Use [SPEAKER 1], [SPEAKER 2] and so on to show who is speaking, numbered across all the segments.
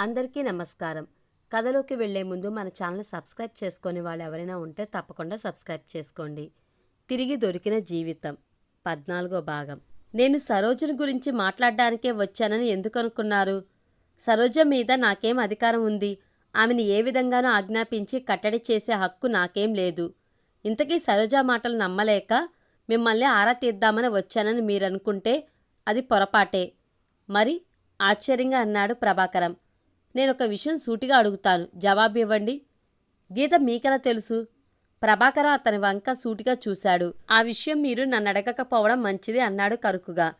[SPEAKER 1] అందరికీ నమస్కారం. కథలోకి వెళ్ళే ముందు మన ఛానల్ సబ్స్క్రైబ్ చేసుకునే వాళ్ళు ఎవరైనా ఉంటే తప్పకుండా సబ్స్క్రైబ్ చేసుకోండి. తిరిగి దొరికిన జీవితం. పద్నాలుగో భాగం. నేను సరోజను గురించి మాట్లాడడానికే వచ్చానని ఎందుకు అనుకున్నారు సరోజ మీద నాకేం అధికారం ఉంది? ఆమెను ఏ విధంగానూ ఆజ్ఞాపించి కట్టడి చేసే హక్కు నాకేం లేదు. ఇంతకీ సరోజ మాటలు నమ్మలేక మిమ్మల్ని ఆరా తీద్దామని వచ్చానని మీరనుకుంటే అది పొరపాటే. మరి ఆశ్చర్యంగా అన్నాడు ప్రభాకరం. నేను ఒక విషయం సూటిగా అడుగుతాను. జవాబు ఇవ్వండి గీత మీకెలా తెలుసు? ప్రభాకర అతని వంక సూటిగా చూశాడు. ఆ విషయం మీరు నన్ను అడగకపోవడం మంచిది అన్నాడు కరుకుగా.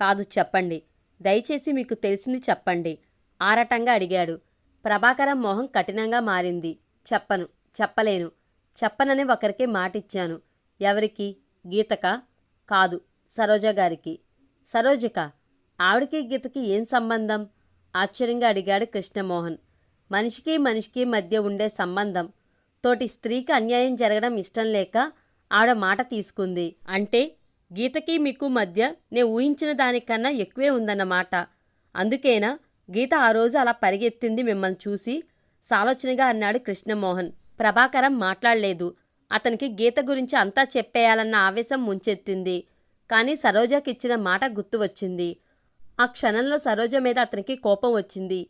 [SPEAKER 1] కాదు చెప్పండి. దయచేసి మీకు తెలిసింది చెప్పండి. ఆరటంగా అడిగాడు. ప్రభాకరం మొహం కఠినంగా మారింది. చెప్పను చెప్పలేను. చెప్పనని ఒకరికి మాటిచ్చాను. ఎవరికి? గీతకా? కాదు సరోజ గారికి. సరోజక ఆవిడకి గీతకి ఏం సంబంధం? ఆశ్చర్యంగా అడిగాడు కృష్ణమోహన్. మనిషికి మనిషికి మధ్య ఉండే సంబంధం. తోటి స్త్రీకి అన్యాయం జరగడం ఇష్టం లేక ఆవిడ మాట తీసుకుంది. అంటే గీతకి మీకు మధ్య నేను ఊహించిన దానికన్నా ఎక్కువే ఉందన్నమాట. అందుకేనా గీత ఆ రోజు అలా పరిగెత్తింది మిమ్మల్ని చూసి సాలోచనగా అన్నాడు కృష్ణమోహన్. ప్రభాకరం మాట్లాడలేదు. అతనికి గీత గురించి అంతా చెప్పేయాలన్న ఆవేశం ముంచెత్తింది. కానీ సరోజాకిచ్చిన మాట గుర్తు వచ్చింది ఆ క్షణంలో సరోజ మీద అతనికి కోపం వచ్చింది.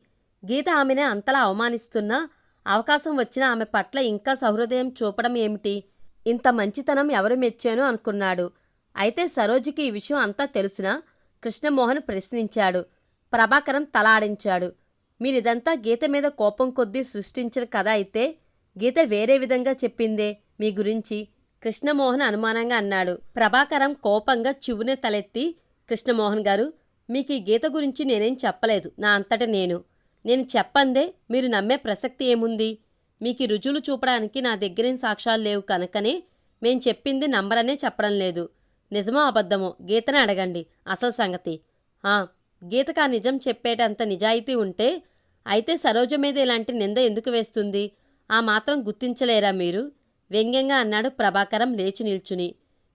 [SPEAKER 1] గీత ఆమెనే అంతలా అవమానిస్తున్నా అవకాశం వచ్చిన ఆమె పట్ల ఇంకా సహృదయం చూపడం ఏమిటి? ఇంత మంచితనం ఎవరు మెచ్చాను అనుకున్నాడు. అయితే సరోజుకి ఈ విషయం అంతా తెలిసినా కృష్ణమోహన్ ప్రశ్నించాడు. ప్రభాకరం తలాడించాడు మీరిదంతా గీత మీద కోపం కొద్దీ సృష్టించిన కథ అయితే గీత వేరే విధంగా చెప్పిందే మీ గురించి? కృష్ణమోహన్ అనుమానంగా అన్నాడు. ప్రభాకరం కోపంగా చివునే తలెత్తి కృష్ణమోహన్ గారు మీకు ఈ గీత గురించి నేనేం చెప్పలేదు. నా అంతట నేను. నేను చెప్పందే మీరు నమ్మే ప్రసక్తి ఏముంది? మీకు రుజువులు చూపడానికి నా దగ్గరేం సాక్ష్యాలు లేవు కనుకనే మేం చెప్పింది నంబరనే చెప్పడం లేదు. నిజమో అబద్ధమో గీతని అడగండి. అసలు సంగతి? ఆ, గీతకు ఆ నిజం చెప్పేటంత నిజాయితీ ఉంటే అయితే సరోజ మీద ఇలాంటి నింద ఎందుకు వేస్తుంది? ఆ మాత్రం గుర్తించలేరా మీరు? వ్యంగ్యంగా అన్నాడు ప్రభాకరం లేచి నిల్చుని.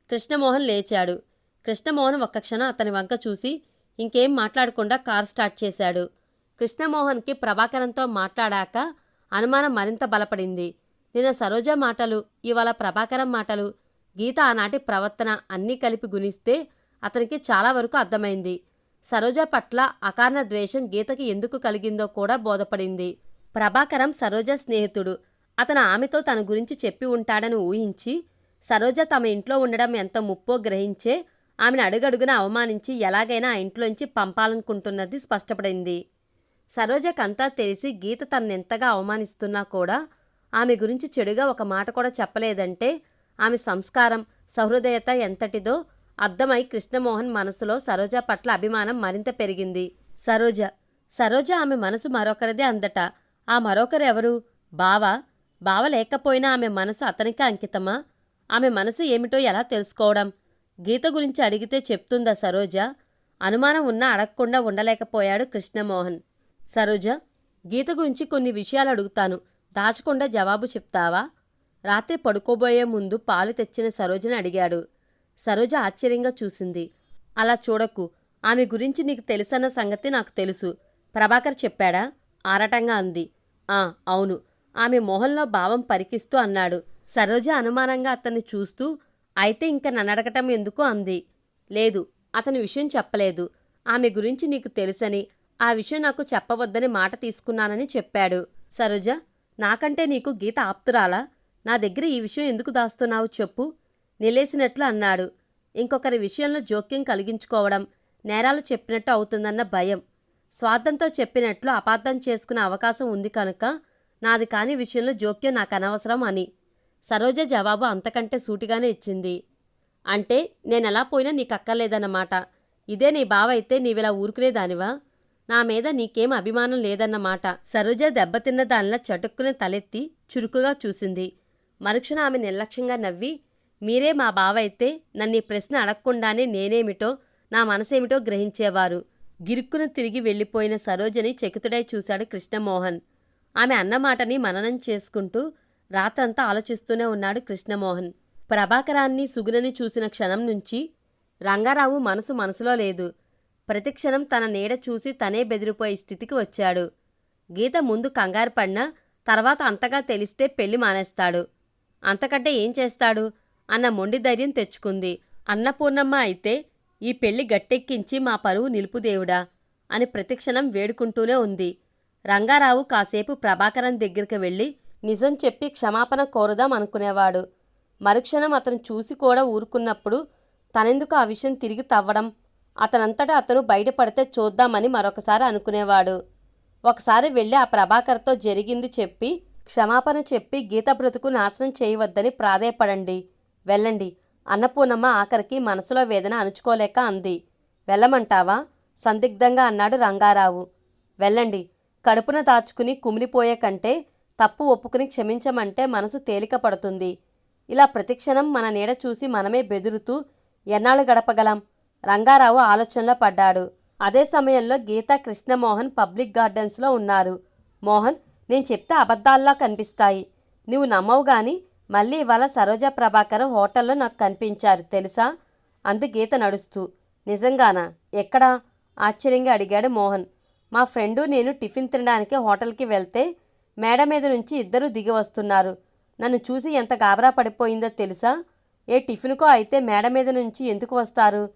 [SPEAKER 1] కృష్ణమోహన్ లేచాడు. కృష్ణమోహన్ ఒక్క క్షణం అతని వంక చూసి ఇంకేం మాట్లాడకుండా కారు స్టార్ట్ చేశాడు. కృష్ణమోహన్కి ప్రభాకరంతో మాట్లాడాక అనుమానం మరింత బలపడింది. నిన్న సరోజ మాటలు ఇవాళ ప్రభాకరం మాటలు గీత ఆనాటి ప్రవర్తన అన్నీ కలిపి గుణిస్తే అతనికి చాలా వరకు అర్థమైంది. సరోజ పట్ల అకారణ ద్వేషం గీతకి ఎందుకు కలిగిందో కూడా బోధపడింది. ప్రభాకరం సరోజ స్నేహితుడు. అతను ఆమెతో తన గురించి చెప్పి ఉంటాడని ఊహించి సరోజ తమ ఇంట్లో ఉండడం ఎంత ముప్పో గ్రహించే ఆమెను అడుగడుగున అవమానించి ఎలాగైనా ఆ ఇంట్లోంచి పంపాలనుకుంటున్నది స్పష్టపడింది. సరోజకంతా తెలిసి గీత తన్నెంతగా అవమానిస్తున్నా కూడా ఆమె గురించి చెడుగా ఒక మాట కూడా చెప్పలేదంటే ఆమె సంస్కారం సహృదయత ఎంతటిదో అర్థమై కృష్ణమోహన్ మనసులో సరోజ పట్ల అభిమానం మరింత పెరిగింది. సరోజ సరోజ ఆమె మనసు మరొకరిదే అందట. ఆ మరొకరెవరు బావ? బావ లేకపోయినా ఆమె మనసు అతనికి అంకితమా? ఆమె మనసు ఏమిటో ఎలా తెలుసుకోవడం? గీత గురించి అడిగితే చెప్తుందా సరోజ? అనుమానం ఉన్నా అడగకుండా ఉండలేకపోయాడు కృష్ణమోహన్. సరోజ గీత గురించి కొన్ని విషయాలు అడుగుతాను. దాచకుండా జవాబు చెప్తావా? రాత్రి పడుకోబోయే ముందు పాలు తెచ్చిన సరోజని అడిగాడు. సరోజ ఆశ్చర్యంగా చూసింది. అలా చూడకు. ఆమె గురించి నీకు తెలుసన్న సంగతి నాకు తెలుసు. ప్రభాకర్ చెప్పాడా? ఆరటంగా అంది. ఆ అవును. ఆమె మొహంలో భావం పరికిస్తూ అన్నాడు. సరోజ అనుమానంగా అతన్ని చూస్తూ అయితే ఇంక నన్నడగటం ఎందుకు అంది. లేదు అతని విషయం చెప్పలేదు. ఆమె గురించి నీకు తెలుసని ఆ విషయం నాకు చెప్పవద్దని మాట తీసుకున్నానని చెప్పాడు. సరోజ నాకంటే నీకు గీత ఆప్తురాలా? నా దగ్గర ఈ విషయం ఎందుకు దాస్తున్నావు చెప్పు. నిలేసినట్లు అన్నాడు. ఇంకొకరి విషయంలో జోక్యం కలిగించుకోవడం నేరాలు చెప్పినట్టు అవుతుందన్న భయం. స్వార్థంతో చెప్పినట్లు అపార్థం చేసుకునే అవకాశం ఉంది కనుక నాది కాని విషయంలో జోక్యం నాకు అనవసరం అని. సరోజ జవాబు అంతకంటే సూటిగానే ఇచ్చింది. అంటే నేనెలా పోయినా నీకు అక్కర్లేదన్నమాట ఇదే నీ బావ అయితే నీవిలా ఊరుకునేదానివా? నా మీద నీకేం అభిమానం లేదన్నమాట. సరోజ దెబ్బతిన్న దానిలా చటుక్కున తలెత్తి చురుకుగా చూసింది. మరుక్షణ ఆమె నిర్లక్ష్యంగా నవ్వి మీరే మా బావ అయితే నన్ను ఈ ప్రశ్న అడగకుండానే నేనేమిటో నా మనసేమిటో గ్రహించేవారు. గిరుక్కున తిరిగి వెళ్ళిపోయిన సరోజని చెకుతుడై చూశాడు కృష్ణమోహన్. ఆమె అన్నమాటని మననం చేసుకుంటూ రాత్రంతా ఆలోచిస్తూనే ఉన్నాడు కృష్ణమోహన్. ప్రభాకరాన్ని సుగుణని చూసిన క్షణం నుంచి రంగారావు మనసు మనసులో లేదు. ప్రతిక్షణం తన నీడ చూసి తనే బెదిరిపోయే స్థితికి వచ్చాడు. గీత ముందు కంగారు పడినా తర్వాత అంతగా తెలిస్తే పెళ్ళి మానేస్తాడు. అంతకంటే ఏం చేస్తాడు? అన్న మొండి ధైర్యం తెచ్చుకుంది. అన్నపూర్ణమ్మ అయితే ఈ పెళ్ళి గట్టెక్కించి మా పరువు నిలుపుదేవుడా? అని ప్రతిక్షణం వేడుకుంటూనే ఉంది. రంగారావు కాసేపు ప్రభాకరం దగ్గరికి వెళ్ళి నిజం చెప్పి క్షమాపణ కోరుదాం అనుకునేవాడు. మరుక్షణం అతను చూసి కూడా ఊరుకున్నప్పుడు తనెందుకు ఆ విషయం తిరిగి తవ్వడం? అతనంతటా అతను బయటపడితే చూద్దామని మరొకసారి అనుకునేవాడు. ఒకసారి వెళ్ళి ఆ ప్రభాకర్తో జరిగింది చెప్పి క్షమాపణ చెప్పి గీత బ్రతుకు నాశనం చేయవద్దని ప్రాధేయపడండి. వెళ్ళండి. అన్నపూర్ణమ్మ ఆఖరికి మనసులో వేదన అణుచుకోలేక అంది. వెళ్ళమంటావా? సందిగ్ధంగా అన్నాడు రంగారావు. వెళ్ళండి. కడుపున దాచుకుని కుమిలిపోయే కంటే తప్పు ఒప్పుకుని క్షమించమంటే మనసు తేలిక పడుతుంది. ఇలా ప్రతిక్షణం మన నీడ చూసి మనమే బెదురుతూ ఎన్నాళ్ళు గడపగలం? రంగారావు ఆలోచనలో పడ్డాడు. అదే సమయంలో గీత కృష్ణమోహన్ పబ్లిక్ గార్డెన్స్లో ఉన్నారు. మోహన్ నేను చెప్తే అబద్ధాల్లా కనిపిస్తాయి. నువ్వు నమ్మవు గాని మళ్ళీ ఇవాళ సరోజ ప్రభాకర్ హోటల్లో నాకు కనిపించారు తెలుసా? అందు గీత నడుస్తూ. నిజంగానా? ఎక్కడా? ఆశ్చర్యంగా అడిగాడు మోహన్. మా ఫ్రెండు నేను టిఫిన్ తినడానికి హోటల్కి వెళ్తే మేడ మీద నుంచి ఇద్దరూ దిగి వస్తున్నారు. నన్ను చూసి ఎంత గాబరా పడిపోయిందో తెలుసా? ఏ టిఫిన్కో అయితే మేడ మీద నుంచి ఎందుకు వస్తారు?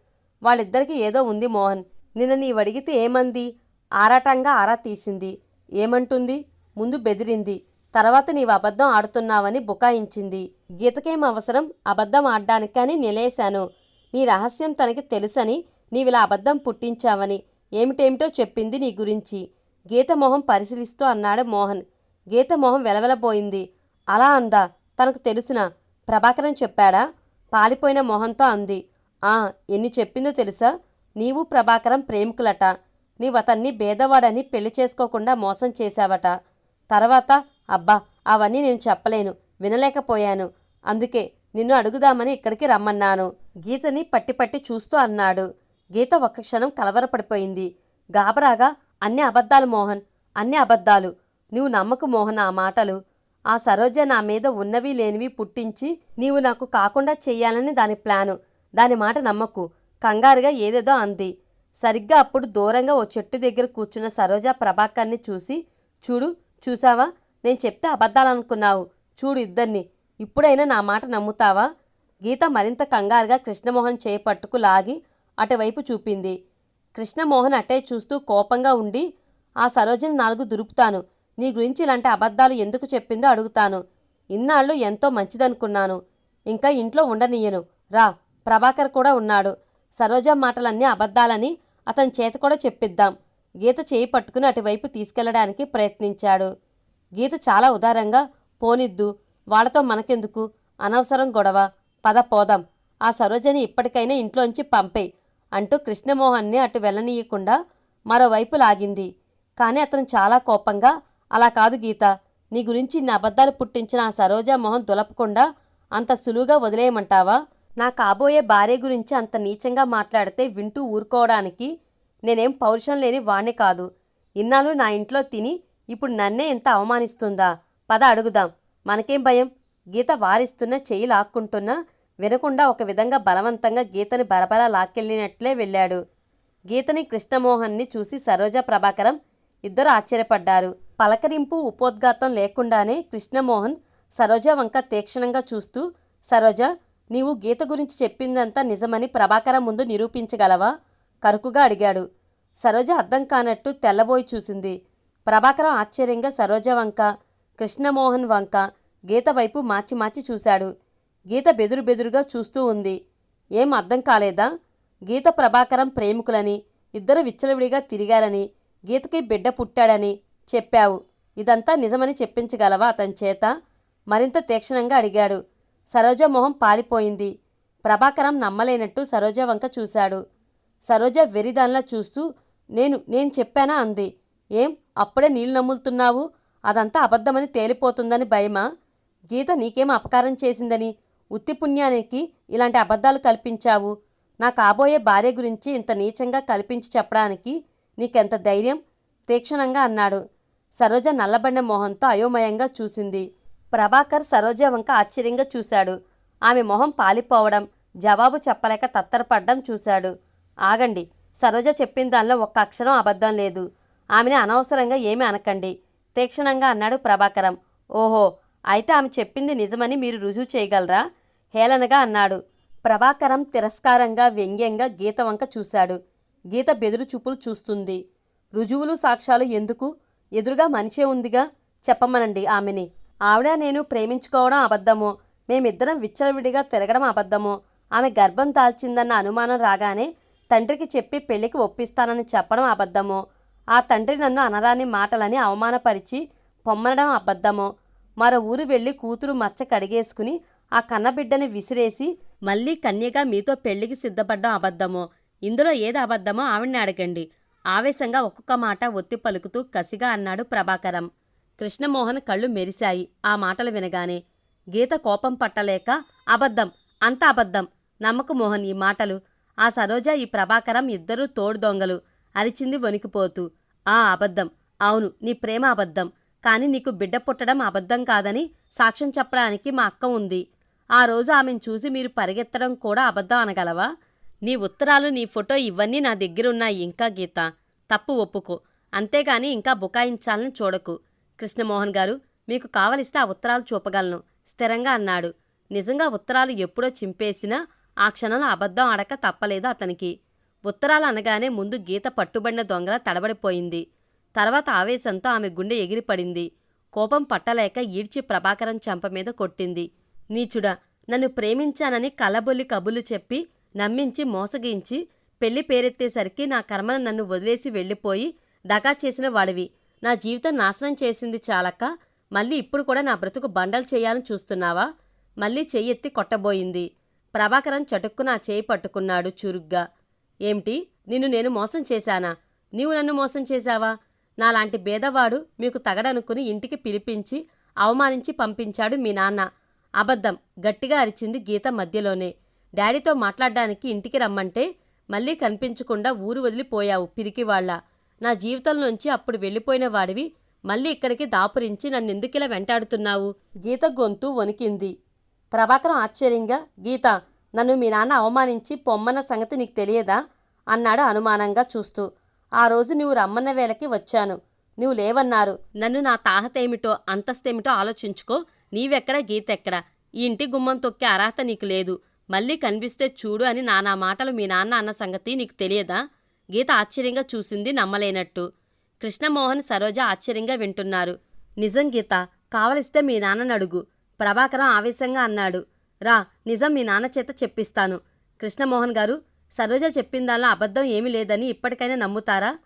[SPEAKER 1] వాళ్ళిద్దరికీ ఏదో ఉంది మోహన్. నిన్న నీవు అడిగితే ఏమంది? ఆరాటంగా ఆరా తీసింది. ఏమంటుంది? ముందు బెదిరింది. తర్వాత నీవు అబద్ధం ఆడుతున్నావని బుకాయించింది. గీతకేం అవసరం? అబద్ధం ఆడ్డానికని నిలేశాను. నీ రహస్యం తనకి తెలుసని నీవిలా అబద్ధం పుట్టించావని. ఏమిటేమిటో చెప్పింది నీ గురించి. గీత మొహం పరిశీలిస్తూ అన్నాడు మోహన్. గీత మొహం వెలవెలపోయింది. అలా అందా? తనకు తెలుసునా? ప్రభాకరం చెప్పాడా? పాలిపోయిన మొహంతో అంది. ఆ ఎన్ని చెప్పిందో తెలుసా? నీవు ప్రభాకరం ప్రేమికులట. నీవు అతన్ని భేదవాడని పెళ్ళి చేసుకోకుండా మోసం చేశావట. తర్వాత అబ్బా అవన్నీ నేను చెప్పలేను. వినలేకపోయాను. అందుకే నిన్ను అడుగుదామని ఇక్కడికి రమ్మన్నాను. గీతని పట్టి పట్టి చూస్తూ అన్నాడు. గీత ఒక్క క్షణం కలవరపడిపోయింది. గాబరాగా అన్ని అబద్ధాలు మోహన్ అన్ని అబద్ధాలు. నీవు నమ్మకు మోహన ఆ మాటలు. ఆ సరోజ నా మీద ఉన్నవి లేనివి పుట్టించి నీవు నాకు కాకుండా చెయ్యాలని దాని ప్లాను. దాని మాట నమ్మకు. కంగారుగా ఏదేదో అంది. సరిగ్గా అప్పుడు దూరంగా ఓ చెట్టు దగ్గర కూర్చున్న సరోజ ప్రభాకర్ని చూసి చూడు చూసావా? నేను చెప్తే అబద్ధాలనుకున్నావు. చూడు ఇద్దరిని. ఇప్పుడైనా నా మాట నమ్ముతావా? గీత మరింత కంగారుగా కృష్ణమోహన్ చేపట్టుకు లాగి అటువైపు చూపింది. కృష్ణమోహన్ అటే చూస్తూ కోపంగా ఉండి ఆ సరోజని నాలుగు దురుపుతాను. నీ గురించి ఇలాంటి అబద్ధాలు ఎందుకు చెప్పిందో అడుగుతాను. ఇన్నాళ్ళు ఎంతో మంచిదనుకున్నాను. ఇంకా ఇంట్లో ఉండనీయను. రా ప్రభాకర్ కూడా ఉన్నాడు. సరోజ మాటలన్నీ అబద్ధాలని అతని చేత కూడా చెప్పిద్దాం. గీత చేయి పట్టుకుని అటువైపు తీసుకెళ్ళడానికి ప్రయత్నించాడు. గీత చాలా ఉదారంగా పోనిద్దు వాళ్ళతో మనకెందుకు? అనవసరం గొడవ. పద పోదాం. ఆ సరోజని ఇప్పటికైనా ఇంట్లోంచి పంపేయ్ అంటూ కృష్ణమోహన్ని అటు వెళ్ళనీయకుండా మరోవైపు లాగింది. కానీ అతను చాలా కోపంగా అలా కాదు గీత. నీ గురించి నా అబద్ధాలు పుట్టించిన ఆ సరోజా మొహం దులపకుండా అంత సులువుగా వదిలేయమంటావా? నా కాబోయే భార్య గురించి అంత నీచంగా మాట్లాడితే వింటూ ఊరుకోవడానికి నేనేం పౌరుషం లేని వాణ్ణి కాదు. ఇన్నాళ్ళు నా ఇంట్లో తిని ఇప్పుడు నన్నే ఎంత అవమానిస్తుందా? పద అడుగుదాం. మనకేం భయం? గీత వారిస్తున్న చెయ్యి లాక్కుంటున్నా వినకుండా ఒక విధంగా బలవంతంగా గీతని బరబరా లాక్కెళ్ళినట్లే వెళ్ళాడు. గీతని కృష్ణమోహన్ని చూసి సరోజ ప్రభాకరం ఇద్దరు ఆశ్చర్యపడ్డారు. పలకరింపు ఉపోద్ఘాతం లేకుండానే కృష్ణమోహన్ సరోజ వంక తీక్షణంగా చూస్తూ సరోజ నీవు గీత గురించి చెప్పిందంతా నిజమని ప్రభాకరం ముందు నిరూపించగలవా? కరుకుగా అడిగాడు. సరోజ అర్థం కానట్టు తెల్లబోయి చూసింది. ప్రభాకరం ఆశ్చర్యంగా సరోజ వంక కృష్ణమోహన్ వంక గీత వైపు మార్చి మార్చి చూశాడు. గీత బెదురు బెదురుగా చూస్తూ ఉంది. ఏం అర్థం కాలేదా? గీత ప్రభాకరం ప్రేమికులని ఇద్దరు విచ్చలవిడిగా తిరిగారని గీతకి బిడ్డ పుట్టాడని చెప్పావు. ఇదంతా నిజమని చెప్పించగలవా అతని చేత? మరింత తీక్షణంగా అడిగాడు. సరోజ మొహం పాలిపోయింది. ప్రభాకరం నమ్మలేనట్టు సరోజ వంక చూశాడు. సరోజ వెరిదాన్లా చూస్తూ నేను నేను చెప్పానా? అంది. ఏం? అప్పుడే నీళ్ళు నమ్ములుతున్నావు అదంతా అబద్ధమని తేలిపోతుందని భయమా? గీత నీకేం అపకారం చేసిందని? ఉత్తి పుణ్యానికి ఇలాంటి అబద్ధాలు కల్పించావు. నా కాబోయే భార్య గురించి ఇంత నీచంగా కల్పించి చెప్పడానికి నీకెంత ధైర్యం? తీక్షణంగా అన్నాడు. సరోజ నల్లబండ మొహంతో అయోమయంగా చూసింది. ప్రభాకర్ సరోజ వంక ఆశ్చర్యంగా చూశాడు. ఆమె మొహం పాలిపోవడం జవాబు చెప్పలేక తత్తరపడ్డం చూశాడు. ఆగండి సరోజ చెప్పిన దానిలో ఒక్క అక్షరం అబద్ధం లేదు. ఆమెని అనవసరంగా ఏమీ అనకండి. తీక్షణంగా అన్నాడు ప్రభాకరం. ఓహో అయితే ఆమె చెప్పింది నిజమని మీరు రుజువు చేయగలరా? హేళనగా అన్నాడు. ప్రభాకరం తిరస్కారంగా వ్యంగ్యంగా గీత వంక చూశాడు. గీత బెదురు చూపులు చూస్తుంది. రుజువులు సాక్ష్యాలు ఎందుకు? ఎదురుగా మనిషే ఉందిగా? చెప్పమనండి ఆమెని. ఆవిడ నేను ప్రేమించుకోవడం అబద్ధమో? మేమిద్దరం విచ్చలవిడిగా తిరగడం అబద్ధమో? ఆమె గర్భం దాల్చిందన్న అనుమానం రాగానే తండ్రికి చెప్పి పెళ్ళికి ఒప్పిస్తానని చెప్పడం అబద్ధమో? ఆ తండ్రి నన్ను అనరాని మాటలని అవమానపరిచి పొమ్మనడం అబద్ధమో? మరో ఊరు వెళ్ళి కూతురు మచ్చ కడిగేసుకుని ఆ కన్నబిడ్డని విసిరేసి మళ్ళీ కన్యగా మీతో పెళ్ళికి సిద్ధపడ్డం అబద్ధమో? ఇందులో ఏది అబద్ధమో ఆవిడ్ని అడగండి. ఆవేశంగా ఒక్కొక్క మాట ఒత్తి పలుకుతూ కసిగా అన్నాడు ప్రభాకరం. కృష్ణమోహన్ కళ్ళు మెరిశాయి. ఆ మాటలు వినగానే గీత కోపం పట్టలేక అబద్ధం అంత అబద్ధం. నమ్మకు మోహన్ ఈ మాటలు. ఆ సరోజ ఈ ప్రభాకరం ఇద్దరూ తోడు దొంగలు. అరిచింది వణికిపోతూ ఆ అబద్ధం. అవును నీ ప్రేమ అబద్ధం. కాని నీకు బిడ్డ పుట్టడం అబద్ధం కాదని సాక్ష్యం చెప్పడానికి మా అక్క ఉంది. ఆ రోజు ఆమెను చూసి మీరు పరిగెత్తడం కూడా అబద్ధం అనగలవా? నీ ఉత్తరాలు నీ ఫోటో ఇవన్నీ నా దగ్గరున్నాయి ఇంకా గీత. తప్పు ఒప్పుకో. అంతేగాని ఇంకా బుకాయించాలని చూడకు. కృష్ణమోహన్ గారు మీకు కావలిస్తే ఆ ఉత్తరాలు చూపగలను. స్థిరంగా అన్నాడు. నిజంగా ఉత్తరాలు ఎప్పుడో చింపేసినా ఆ క్షణంలో అబద్ధం అడక తప్పలేదు అతనికి. ఉత్తరాలు అనగానే ముందు గీత పట్టుబడిన దొంగల తడబడిపోయింది. తర్వాత ఆవేశంతో ఆమె గుండె ఎగిరిపడింది. కోపం పట్టలేక ఈడ్చి ప్రభాకరం చెంప మీద కొట్టింది. నీచుడా నన్ను ప్రేమించానని కలబొల్లి కబుర్లు చెప్పి నమ్మించి మోసగించి పెళ్ళి పేరెత్తేసరికి నా కర్మను నన్ను వదిలేసి వెళ్ళిపోయి దగా చేసిన వాడివి. నా జీవితం నాశనం చేసింది చాలక మళ్ళీ ఇప్పుడు కూడా నా బ్రతుకు బండలు చేయాలని చూస్తున్నావా? మళ్ళీ చెయ్యెత్తి కొట్టబోయింది. ప్రభాకరం చటుక్కు నా చేయి పట్టుకున్నాడు చురుగ్గా. ఏమిటి? నిన్ను నేను మోసం చేశానా? నీవు నన్ను మోసం చేశావా? నాలాంటి బేదవాడు మీకు తగడనుకుని ఇంటికి పిలిపించి అవమానించి పంపించాడు మీ నాన్న. అబద్ధం. గట్టిగా అరిచింది గీత మధ్యలోనే. డాడీతో మాట్లాడడానికి ఇంటికి రమ్మంటే మళ్ళీ కనిపించకుండా ఊరు వదిలిపోయావు పిరికివాళ్ళ. నా జీవితంలోంచి అప్పుడు వెళ్ళిపోయిన వాడివి మళ్ళీ ఇక్కడికి దాపురించి నన్నెందుకిలా వెంటాడుతున్నావు? గీత గొంతు వణికింది. ప్రభాకరం ఆశ్చర్యంగా గీత నన్ను మీ నాన్న అవమానించి పొమ్మన్న సంగతి నీకు తెలియదా? అన్నాడు అనుమానంగా చూస్తూ. ఆ రోజు నువ్వు రమ్మన్న వేళకి వచ్చాను. నువ్వు లేవన్నారు. నన్ను నా తాహతేమిటో అంతస్తేమిటో ఆలోచించుకో. నీవెక్కడ గీత ఎక్కడ ఈ ఇంటి గుమ్మం తొక్కే అర్హత నీకు లేదు. మళ్ళీ కనిపిస్తే చూడు అని నానా మాటలు మీ నాన్న అన్న సంగతి నీకు తెలియదా? గీత ఆశ్చర్యంగా చూసింది నమ్మలేనట్టు. కృష్ణమోహన్ సరోజ ఆశ్చర్యంగా వింటున్నారు. నిజం గీత కావలిస్తే మీ నాన్నని అడుగు. ప్రభాకరం ఆవేశంగా అన్నాడు. రా నిజం మీ నాన్న చేత చెప్పిస్తాను. కృష్ణమోహన్ గారు సరోజ చెప్పిందాలా అబద్ధం ఏమీ లేదని ఇప్పటికైనా నమ్ముతారా?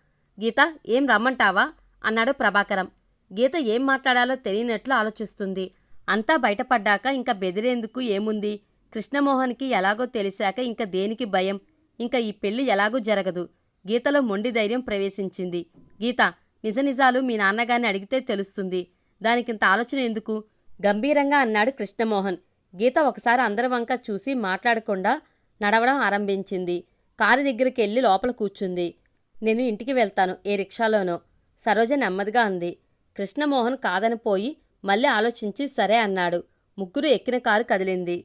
[SPEAKER 1] గీత ఏం రమ్మంటావా? అన్నాడు ప్రభాకరం. గీత ఏం మాట్లాడాలో తెలియనట్లు ఆలోచిస్తుంది. అంతా బయటపడ్డాక ఇంకా బెదిరేందుకు ఏముంది? కృష్ణమోహన్కి ఎలాగో తెలిసాక ఇంక దేనికి భయం? ఇంక ఈ పెళ్ళి ఎలాగూ జరగదు. గీతలో మొండి ధైర్యం ప్రవేశించింది. గీత నిజ నిజాలు మీ నాన్నగారిని అడిగితే తెలుస్తుంది. దానికింత ఆలోచన ఎందుకు? గంభీరంగా అన్నాడు కృష్ణమోహన్. గీత ఒకసారి అందరి వంక చూసి మాట్లాడకుండా నడవడం ఆరంభించింది. కారు దగ్గరికి వెళ్ళి లోపల కూర్చుంది. నేను ఇంటికి వెళ్తాను ఏ రిక్షాలోనో. సరోజ నెమ్మదిగా అంది. కృష్ణమోహన్ కాదని పోయి మళ్ళీ ఆలోచించి సరే అన్నాడు. ముగ్గురు ఎక్కిన కారు కదిలింది.